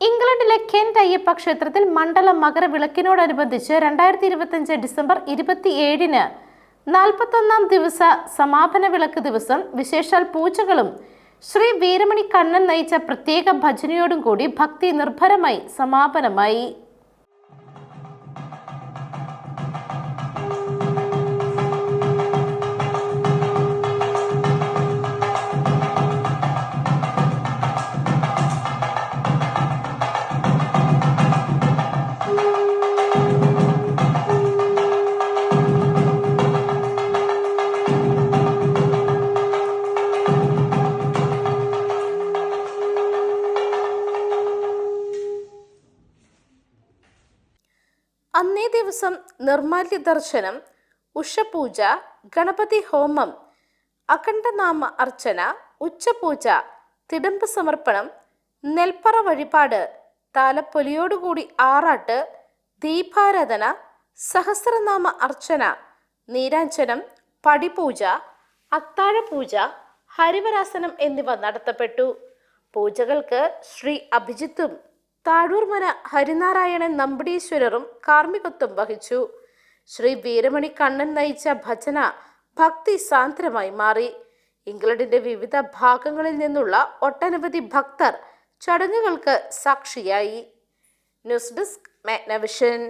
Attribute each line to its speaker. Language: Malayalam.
Speaker 1: ഇംഗ്ലണ്ടിലെ കെന്റ് അയ്യപ്പ ക്ഷേത്രത്തിൽ മണ്ഡല മകരവിളക്കിനോടനുബന്ധിച്ച് രണ്ടായിരത്തി ഇരുപത്തിയഞ്ച് ഡിസംബർ ഇരുപത്തിയേഴിന് നാൽപ്പത്തൊന്നാം ദിവസ സമാപന വിളക്ക് ദിവസം വിശേഷാൽ പൂജകളും ശ്രീ വീരമണി കണ്ണൻ നയിച്ച പ്രത്യേക ഭജനയോടും കൂടി ഭക്തി നിർഭരമായി സമാപനമായി. അന്നേ ദിവസം നിർമാല്യ ദർശനം ഉഷപൂജ ഗണപതി ഹോമം അഖണ്ഡനാമ അർച്ചന ഉച്ചപൂജ തിടമ്പ് സമർപ്പണം നെൽപ്പറ വഴിപാട് താലപ്പൊലിയോടുകൂടി ആറാട്ട് ദീപാരാധന സഹസ്രനാമ അർച്ചന നീരാഞ്ജനം പടിപൂജ അത്താഴപൂജ ഹരിവരാസനം എന്നിവ നടത്തപ്പെട്ടു. പൂജകൾക്ക് ശ്രീ അഭിജിത്തും താഴൂർമന ഹരിനാരായണൻ നമ്പടീശ്വരറും കാർമ്മികത്വം വഹിച്ചു. ശ്രീ വീരമണി കണ്ണൻ നയിച്ച ഭജന ഭക്തി സാന്ദ്രമായി മാറി. ഇംഗ്ലണ്ടിന്റെ വിവിധ ഭാഗങ്ങളിൽ നിന്നുള്ള ഒട്ടനവധി ഭക്തർ ചടങ്ങുകൾക്ക് സാക്ഷിയായി. News desk Magnavision.